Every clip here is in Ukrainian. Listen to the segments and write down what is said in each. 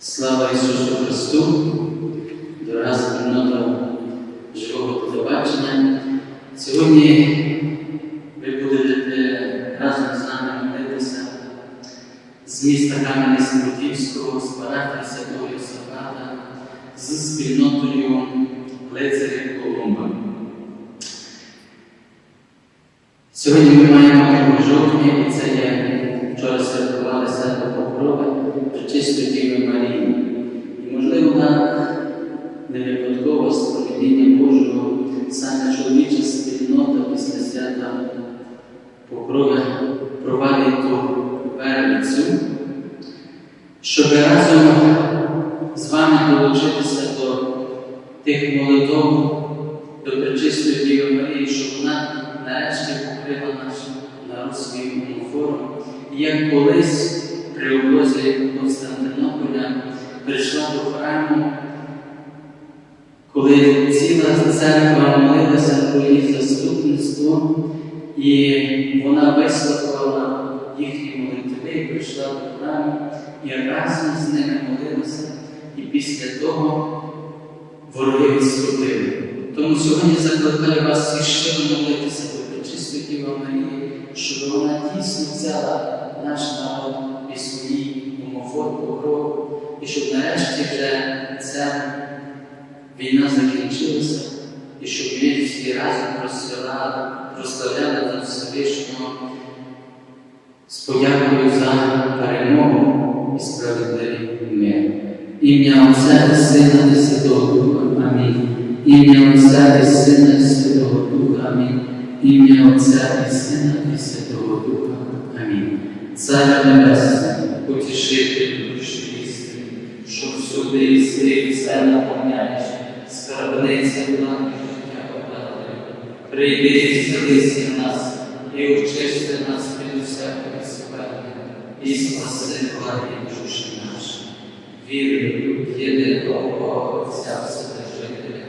Слава Ісусу Христу, дорога спільнота живого телебачення. Сьогодні ви будете разом з нами молитися з міста Кам'янець-Смутівського, з парафії Святого Йосифата, з спільнотою лицарів Колумба. Сьогодні ми маємо у жовтні, і це прийшла до храму, коли ціла церква молилася про її заступництво, і вона вислухала їхні молитви, прийшла до храму і разом з ними молилася, і після того вороги відступили. Тому сьогодні закликаю вас всіх щиро молитися до Пречистої Діва Марії, щоб вона дійсно взяла наш народ під свої і щоб нарешті вже ця війна закінчилася, і щоб ми всі разом прославляли, прославляли до Всевишнього з подякою за перемогу і справедливий мир. Ім'я Отця і Сина і Святого Духа. Амінь. Ім'я Отця і Сина і Святого Духа. Амінь. Ім'я Отця і Сина і Святого Духа. Амінь. Цар Небесний, утішитель душі істини, що всюди і слів все наповняєш, скарбниця влади життя подателю. Прийди і зцілися нас, і очисти нас від усякої спеки, і спаси влади душі наші. Вірую в єдиного Бога Отця Вседержителя,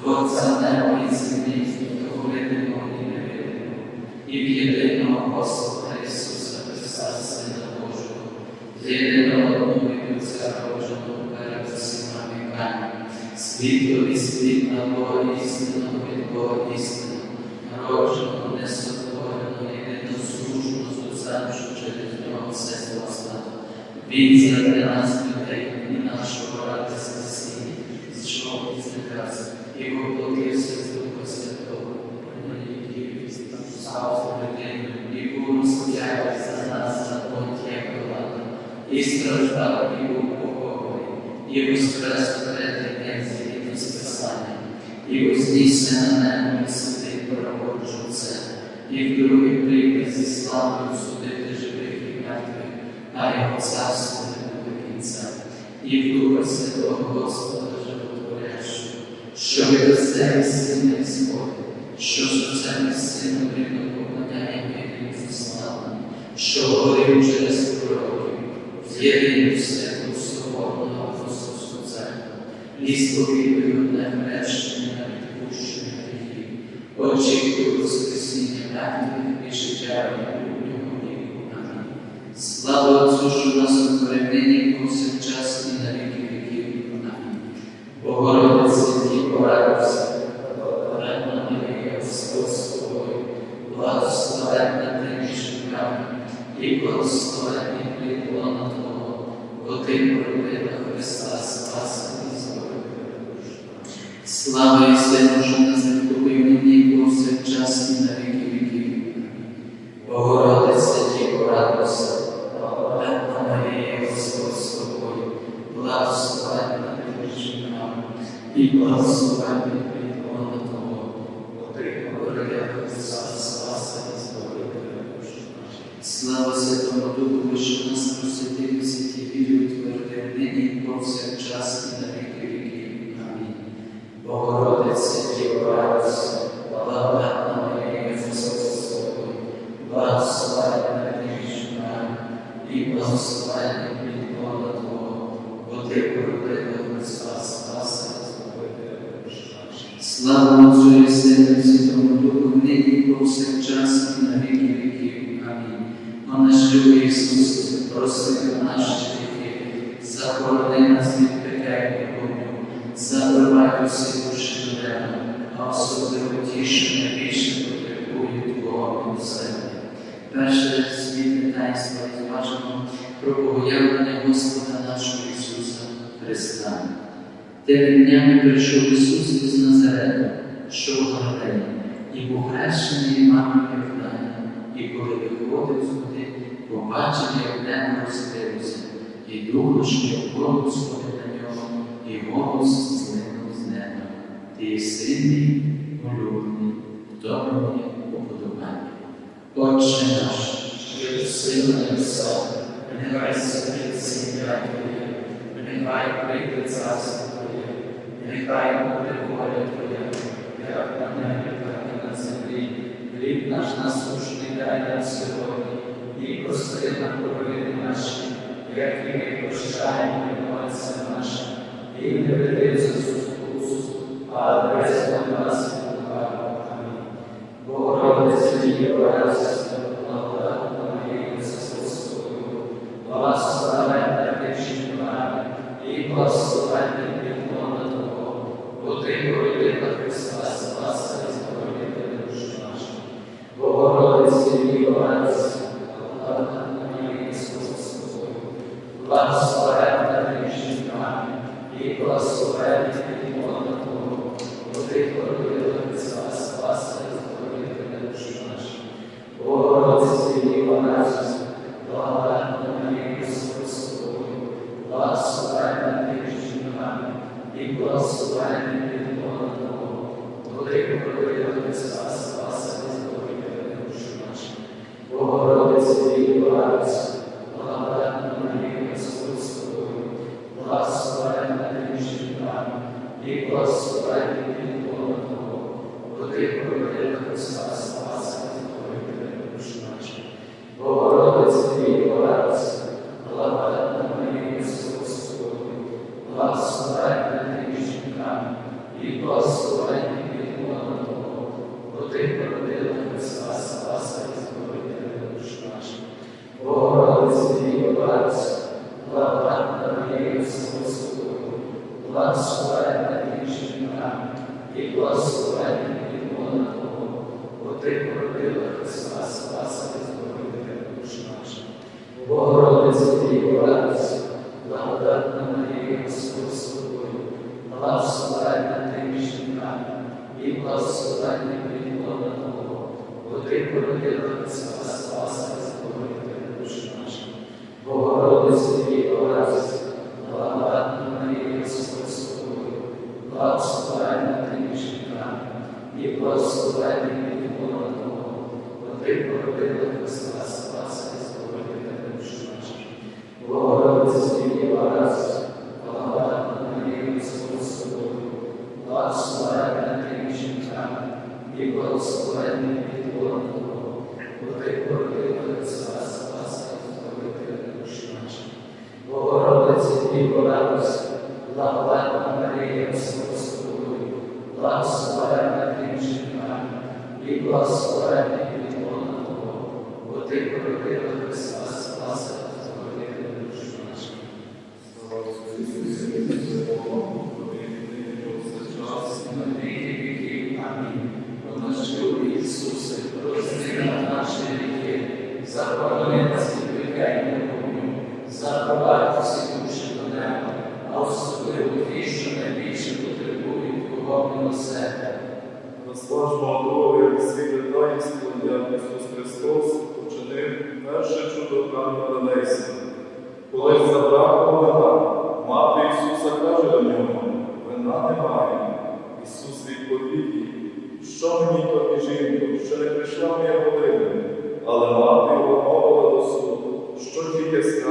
Творця неба і землі, того видимого і невидимого, і в єдиного Господа Ісуса Христа, Сина Божого, єдиного і Отця віками, світло і світла Бога істинного від Бога істинного, народженого, несотвореного, єдиносушного з Отцем, що через нього все стало. Він заради нас людей і нашого ради спасіння, зійшов із небес, і воплотився з Духа Святого, і став людиною, і був розп'ятий за нас на понті, як влада, і страждав, і був і воскрес у третій день згідно з Писанням, і вознісся на небо і сидить праворуч Отця, і в другий прийде зі славою судити живих і мертвих, а його царство не буде кінця, і в Духа Святого Господа животворящого, що і Сина і Сходить, що і Сином рівно покладає єдиним заславленим, що говорив через пророків, в єдину святу соборну апостольську сповідую одне хрещення на відпущення гріхів, очікую Воскресіння мертвих і життя майбутнього віку. Амінь. Слава Отцю, що нас укоренені повсякчас і на віки віків. Амінь. Богородице, Діво, радуйся, Рядна Марія, Господь з тобою, благословенна ти між жінками, і благословенний плід лона Твого, бо ти породила Христа Спаса і Збавителя душ. Слава і сину, що нас відкупив і на віки віків. Амінь. Богородице, Діво, радуйся, Благодатна Марія, Господь з тобою, благословенна ти між жінками, і благословенний плід Твого, бо ти породила Христа Спаса і Збавителя. Слава Святому Духу, що нас просвятив святі вірі утвердив нині і повсякчас і на Господа нашого Ісуса Христа. Тими днями прийшов Ісус із Назарета, що в Галилеї, і був хрещений мамою Євдані, і коли виходив з води, побачив, як небо розкрився, і дух, що Бог сходив на нього, і голос злинув з неба. Ти є сильний, улюблений, добрий уподобання. Отче наш, що сила небеса, нехай святиться ім'я Твоє, нехай прийде царство Твоє, нехай буде воля Твоя, як на небі, так і на землі. Хліб наш насушний дай нам сьогодні, і прости нам провини наші, як і ми прощаємо винуватцям нашим, і не веди за спокусу, а весь до нас від лукавого. Амінь. Богородице, Діво, радуйся, Отець, благодатна Марія, Христос з тобою, благословенна ти між жінками, і благословенна করতে Blessed Lord, I thank you, Lord, for the great work of the Christmas, blessed. Lucas,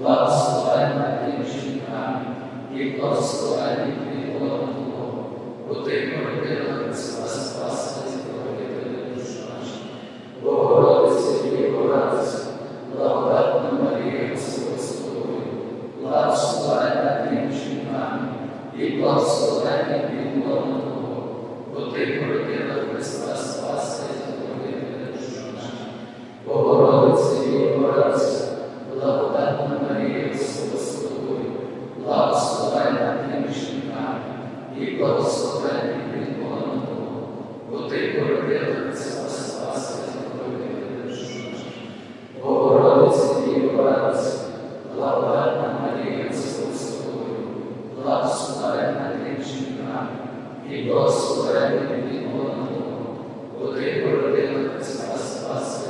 Благословенна ти жінка і благословенний і Господа, і Бога, котрий породила Христа Спаса.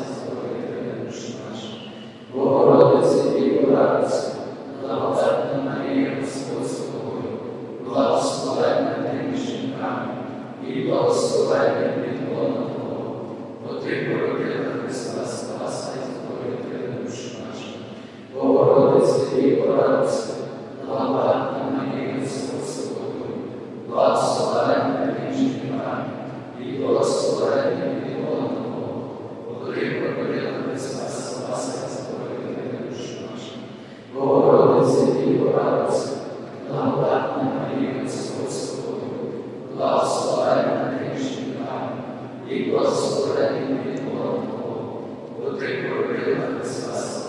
Take your deliverance Lord.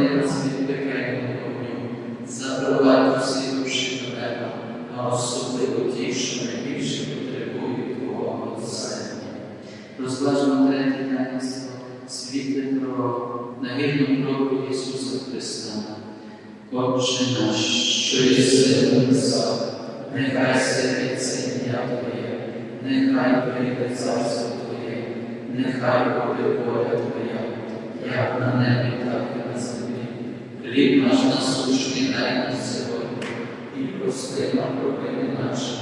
нас від пекельного вогню, забривай всі душі до неба, а особливо ті, що найбільше що нехай святиться Твоє, нехай прийде Твоє, нехай буде воля Твоя, як на небі, так і на землі. Хліб наш насущний дай нам сьогодні, і прости нам провини наші,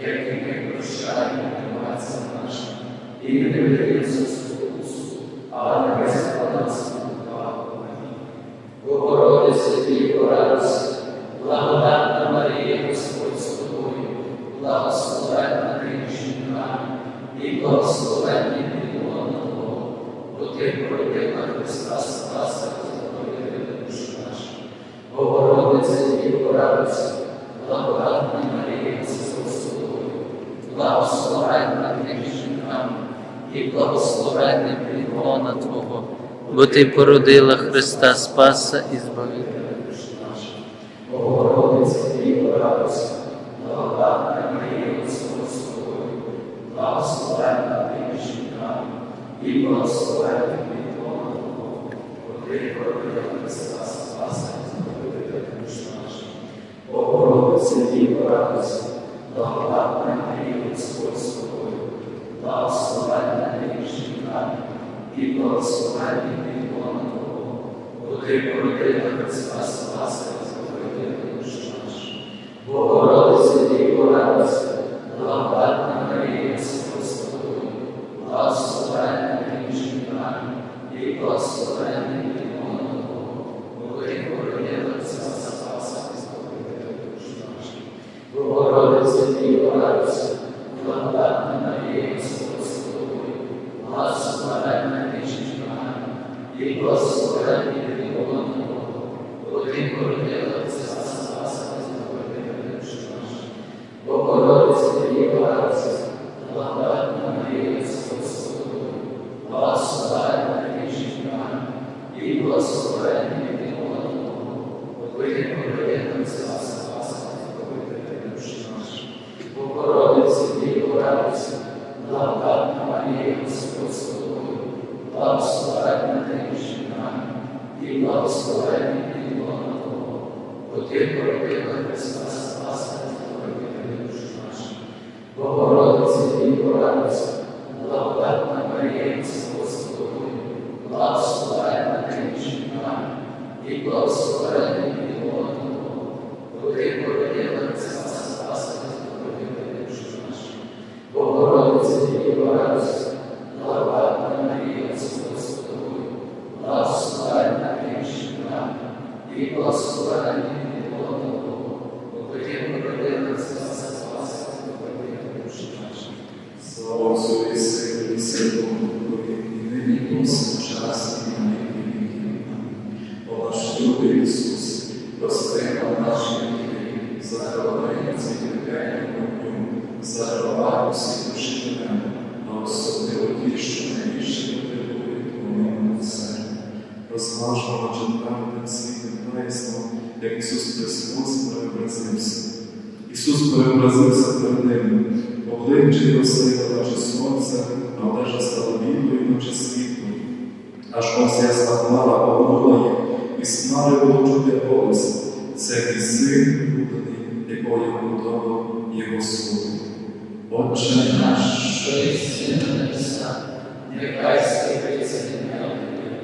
як і ми прощаємо винуватцям нашим, і не веди нас у спокусу, але весела нас благо. Богородице, Діво радості, благодатна Марія, Господь з тобою, благословенна ти жінка, і благословенні Бога, бо ти пройдена Христа Спаса. Богородицю, благодатна Марія Ісус Тобою, благословенна між і благословенним плігона Твого, бо Ти породила Христа Спаса і Збавителя. і благословення Бога Твого, котрий породила Христа Спаса і Збавителя душ наш. і Діво радості, Слава Отцу і Сину і Святому Духові, і нині повсякчас і на віки віки. О наш Ісус, прости наші віки, захоронення цвітання вогню, заховай усі душі а особливо ті, що найбільше потребують помилу все. Розмажмо над праведним світом таїсном, як Ісус Христос переобразився. Ісус переобразився перед ним, обличчя його належа стала білою наче світло, аж ось ясна хмара огоє, і смари було чути голос, це і син улюблений, якого я готова його слуху. Отче наш, що єси на нехай святиться ім'я Твоє,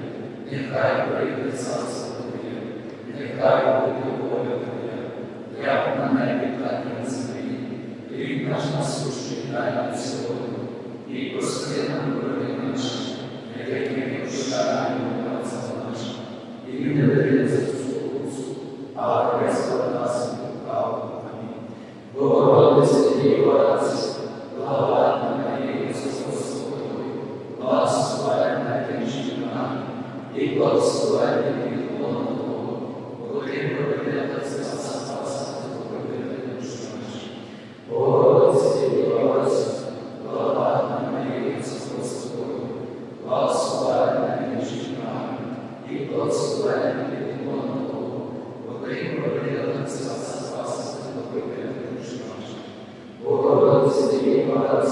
нехай прийде царство Твоє, нехай буде воля Твоя, як на небі, так і на землі, і наш насущний дай нам сьогодні і прости нам дороги наші, як ми прощаємо, і не веди нас Orada sizi bir imada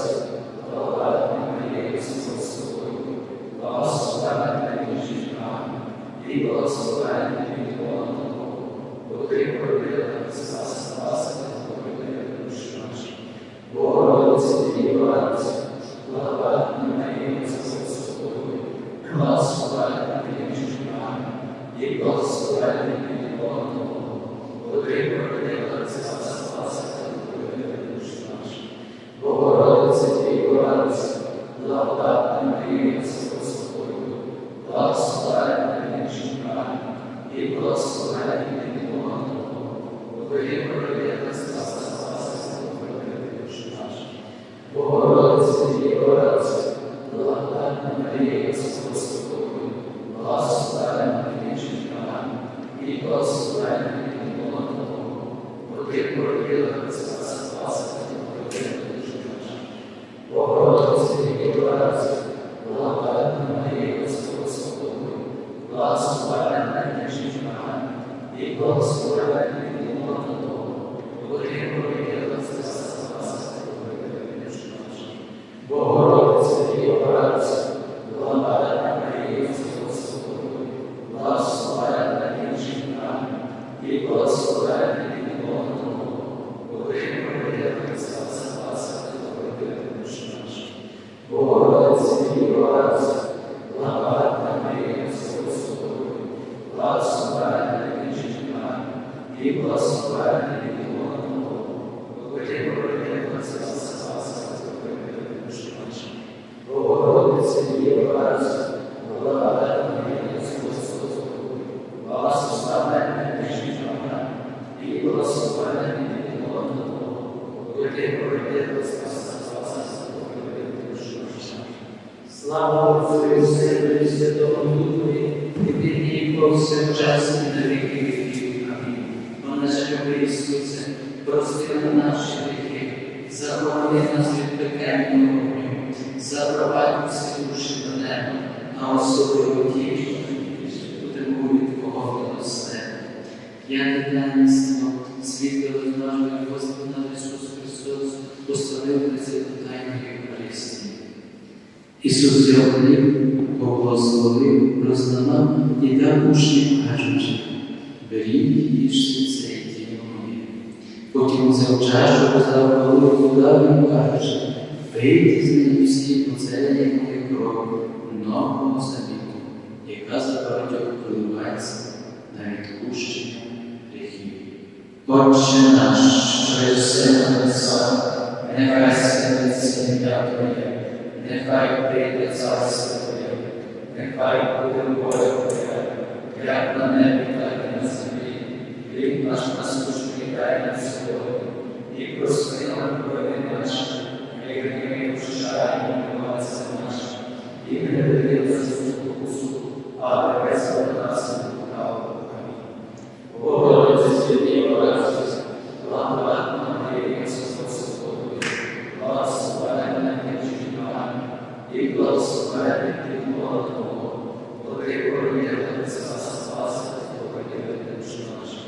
і благословений Бога Твого, котрий пролетілася спаса, Богородиці, Діва радості, Христос, поставив присвяту тайну Євхаристії. Ісус хліб, поблагословив, роздавав і дав учням, кажучи, беріть і їжте це тіло моє. Потім взяв чашу, роздав голову, дав їм, кажучи, пийте з нею всі, бо це є моя кров нового завіту, яка за багатьох проливається на відпущення гріхів. Отче наш, що єси на небесах, нехай святиться ім'я Твоє, нехай прийде царство Твоє, нехай буде воля Твоя, як на небі, так і на землі. Хліб наш насущний дай нам сьогодні, і прости нам провини наші, як ми прощаємо винуватцям нашим, і не веди нас у спокусу, але визволи нас від лукавого. Амінь. Богородице, святі Богородице, благодатна Марія, Ісус Господи, благословенна між жінками, і благословенний плід лона Твого, бо Ти породилася за спаси Твого душу нашу.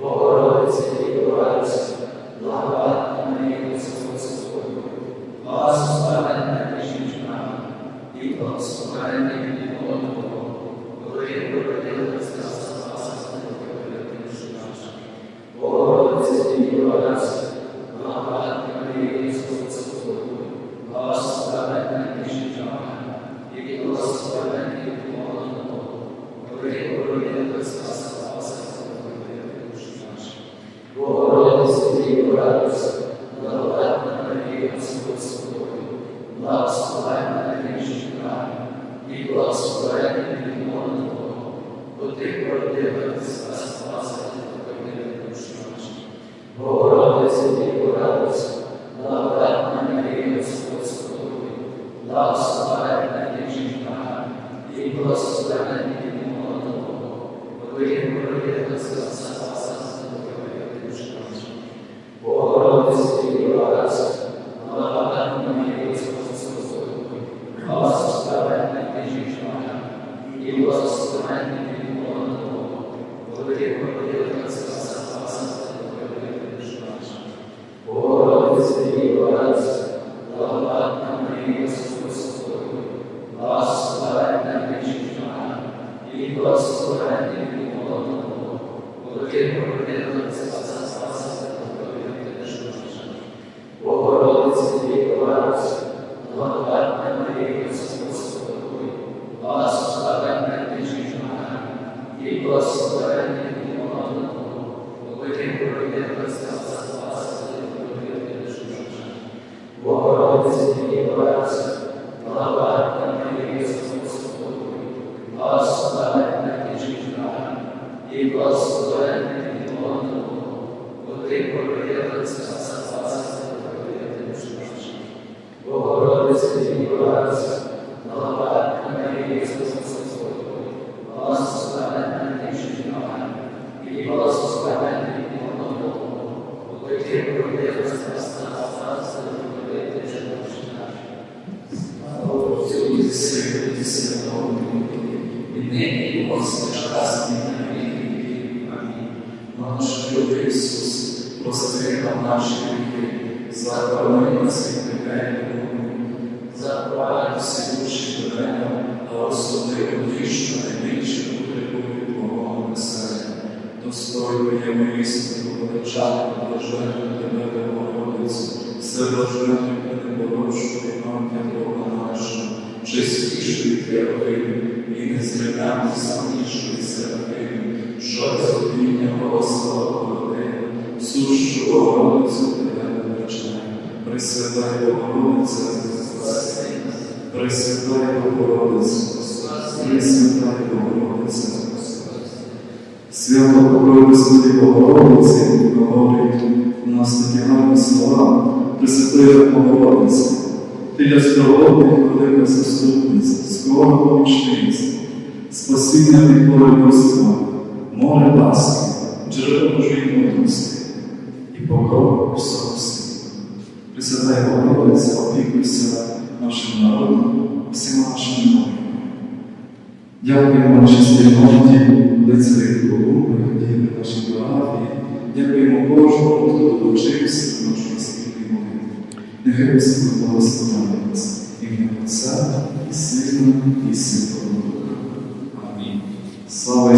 Богородице, і Богородице, благодатна Марія, Ісус Господи, благословенна між жінками, і благословенний плід лона Твого, бо Ти породилася за спаси Твого душу нашу. Богородице, і Богородице, благодатна Марія, Ісус Господи, благословенна між жінками, і благословенний плід лона Твого, бо Ти породилася за спаси Твого душу нашу. Богородице, і Богородице, благодатна Марія, Ісус Господи, благословенна між жінками, і благословенний плід лона Твого, бо Ти породилася за спаси Твого душу нашу. Богородице, і Богородице, благодатна Марія, Ісус Господи, благословенна між жінками, і благословенний плід лона Твого, бо Ти породилася за спаси Твого душу нашу. Богородице, і Богородице, благодатна Марія, Ісус Господи, благословенна між жінками, і благословенний плід лона Твого, бо Ти породилася за спаси Твого душу нашу. Богородице, і Богородице, благодатна Марія, Ісус Господи, благословенна між жінками, і благословенний плід лона Твого, бо Ти породилася за спаси Твого душу нашу. Богородице, і Богородице, благодатна Марія, Ісус Господи, благословенна між жінками, і благословенний плід лона Твого, бо Ти породилася за спаси Твого душу нашу. Богородице, і Богородице, благодатна Марія, Ісус Господи, благословенна між жінками, і благословенний плід лона Твого, бо Ти породилася за спаси Твого душу нашу. Богородице, і Богородице, благодатна Марія, Ісус Господи, благословенна між жінками, і благословенний плід лона Твого, бо Ти породилася за спаси Твого душу нашу. Слава Отцю і Сину і Святому Духу, і нині і повсякчас і на віки віків. Амінь. Наш любий Ісус, прости нам наші гріхи, захорони нас від пекельного, Запровадь всі душі до а особливо ті, що найбільше потребують Твого милосердя. Достойно є ми істину величати, тебе, Богородицю, все блаженну та непорочну і мам'я Бога нашого, чистішої Херовим, і незрівняно самішої Серафим, що розуміння Господа сущу Богородицю тебе величає. Пресвятай Богородиця, Спаси нас, Пресвятай Богородиця. Свято Пресвяті Богородиці говорить у нас такі гарні слова Пресвятая Богородиця ти ясноводний велика заступниця, скора помічниця, спасіння від великоства, море ласки, джерело Божої мудрості і покров усього світу. Присядай Богородиця, опікуйся нашим народом, всіма нашим народом. Дякуємо нашій спільноті, лицарі Богу, діяти нашій парафії, дякуємо кожному, хто долучився до нашої. Нехай Господь благословляє вас, ім'я Отця і Сина, і Святого Духа. Амінь. Слава